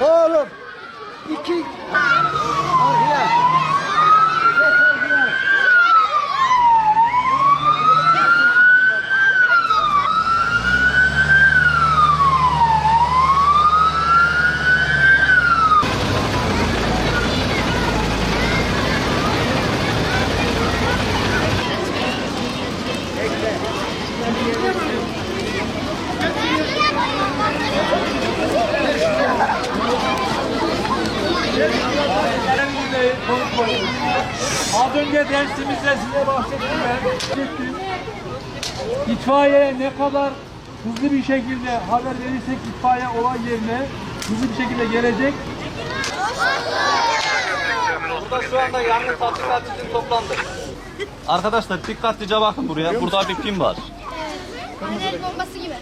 Oğlum. İki. Az önce dersimizde size bahsettim ben. İtfaiyeye ne kadar hızlı bir şekilde haber verirsek itfaiye olay yerine hızlı bir şekilde gelecek. Burada şu anda yangın tatbikat için toplandık. Arkadaşlar dikkatlice bakın buraya. Burada bir pin var. El bombası gibi.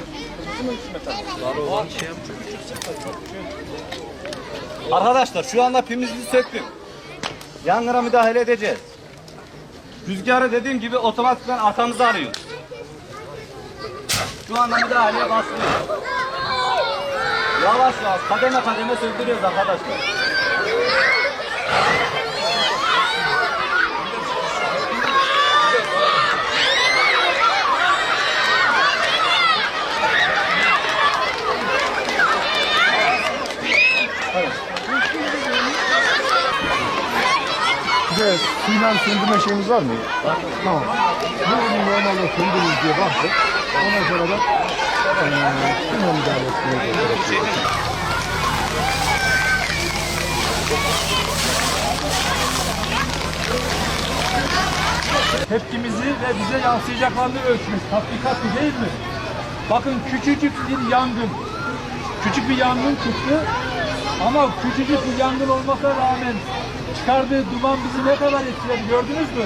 Arkadaşlar şu anda pimimizi söktük. Yangına müdahale edeceğiz. Rüzgarı dediğim gibi otomatikman arkamızı arıyor. Şu anda müdahaleye başlıyor. Yavaş yavaş kademe kademe söndürüyoruz arkadaşlar. De suyla söndürme şeyimiz var mı? Var. Tamam. Bu ürünü normalde söndürürüz diye baktık. Ondan sonra da suyla müdahale etmeye tepkimizi ve bize yansıyacaklarını ölçmek. Tatbikatlı değil mi? Bakın küçücük bir yangın. Küçük bir yangın çıktı. Ama küçücük bir yangın olmasına rağmen çıkardığı duman bizi ne kadar etkiledi gördünüz mü?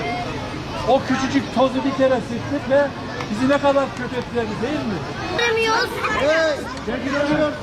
O küçücük tozu bir kere sıktık ve bizi ne kadar kötü etkiledi değil mi? Göremiyoruz.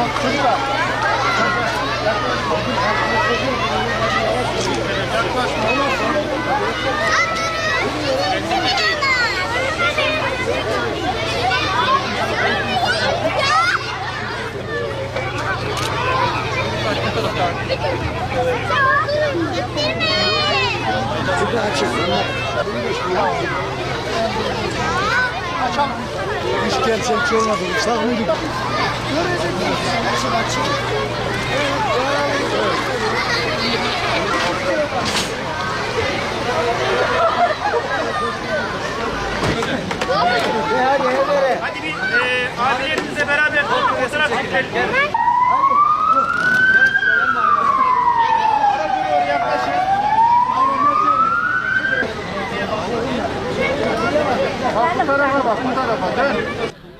Hiç gerçekçi olmadı. Sağ mıydık? Hadi bir e, abilerimizle beraber fotoğraf çekelim.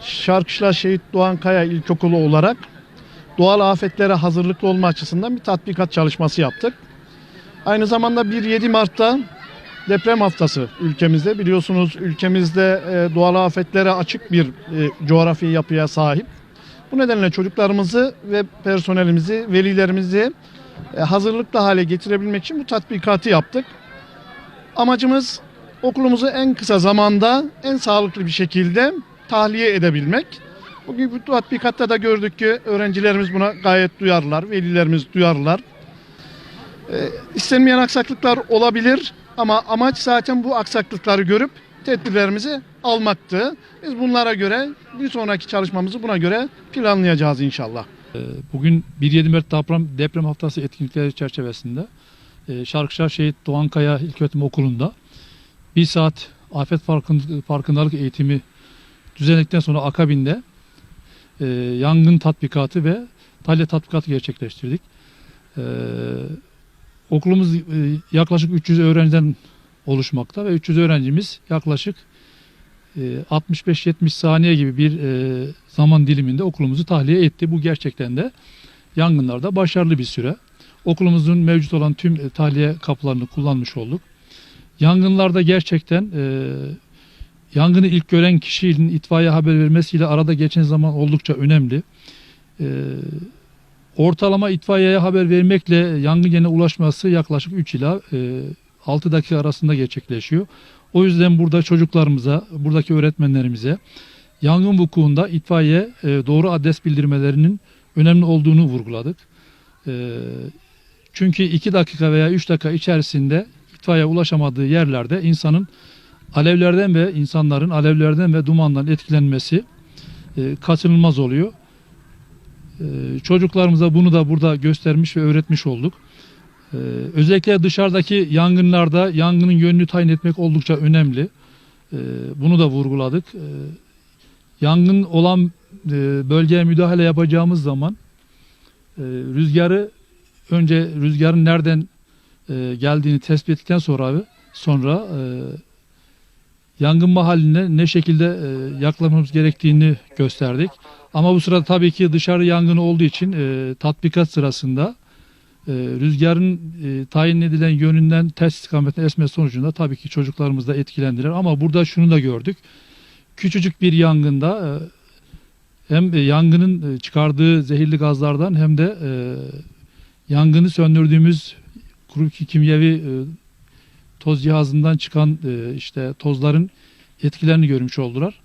Şarkışla Şehit Doğan Kaya İlkokulu olarak doğal afetlere hazırlıklı olma açısından bir tatbikat çalışması yaptık. Aynı zamanda 1-7 Mart'ta deprem haftası ülkemizde. Biliyorsunuz ülkemizde e, doğal afetlere açık bir e, coğrafi yapıya sahip. Bu nedenle çocuklarımızı ve personelimizi, velilerimizi e, hazırlıklı hale getirebilmek için bu tatbikatı yaptık. Amacımız okulumuzu en kısa zamanda en sağlıklı bir şekilde tahliye edebilmek. Bugün bu tatbikatta da gördük ki öğrencilerimiz buna gayet duyarlılar, velilerimiz duyarlılar. Ee, istenmeyen aksaklıklar olabilir ama amaç zaten bu aksaklıkları görüp tedbirlerimizi almaktı. Biz bunlara göre bir sonraki çalışmamızı buna göre planlayacağız inşallah. Bugün 1-7 Mart deprem, deprem haftası etkinlikleri çerçevesinde e, Şarkışar Şehit Doğankaya İlköğretim Okulu'nda bir saat afet farkın- farkındalık eğitimi düzenledikten sonra akabinde e, yangın tatbikatı ve talya tatbikatı gerçekleştirdik. E, okulumuz e, yaklaşık 300 öğrenciden oluşmakta ve 300 öğrencimiz yaklaşık e, 65-70 saniye gibi bir e, zaman diliminde okulumuzu tahliye etti. Bu gerçekten de yangınlarda başarılı bir süre. Okulumuzun mevcut olan tüm e, tahliye kapılarını kullanmış olduk. Yangınlarda gerçekten e, yangını ilk gören kişinin itfaiye haber vermesiyle arada geçen zaman oldukça önemli. E, ortalama itfaiyeye haber vermekle yangın yerine ulaşması yaklaşık 3 ila e, 6 dakika arasında gerçekleşiyor. O yüzden burada çocuklarımıza, buradaki öğretmenlerimize yangın vukuunda itfaiye e, doğru adres bildirmelerinin önemli olduğunu vurguladık. E, çünkü 2 dakika veya 3 dakika içerisinde itfaiye ulaşamadığı yerlerde insanın alevlerden ve insanların alevlerden ve dumandan etkilenmesi e, kaçınılmaz oluyor. E, çocuklarımıza bunu da burada göstermiş ve öğretmiş olduk. Ee, özellikle dışarıdaki yangınlarda yangının yönünü tayin etmek oldukça önemli. Ee, bunu da vurguladık. Ee, yangın olan e, bölgeye müdahale yapacağımız zaman e, rüzgarı önce rüzgarın nereden e, geldiğini tespit ettikten sonra sonra e, yangın mahalline ne şekilde e, yaklaşmamız gerektiğini gösterdik. Ama bu sırada tabii ki dışarı yangını olduğu için e, tatbikat sırasında e, rüzgarın e, tayin edilen yönünden ters istikametine esme sonucunda tabii ki çocuklarımız da etkilendiler. Ama burada şunu da gördük. Küçücük bir yangında e, hem e, yangının e, çıkardığı zehirli gazlardan hem de e, yangını söndürdüğümüz kuru ki- kimyevi e, toz cihazından çıkan e, işte tozların etkilerini görmüş oldular.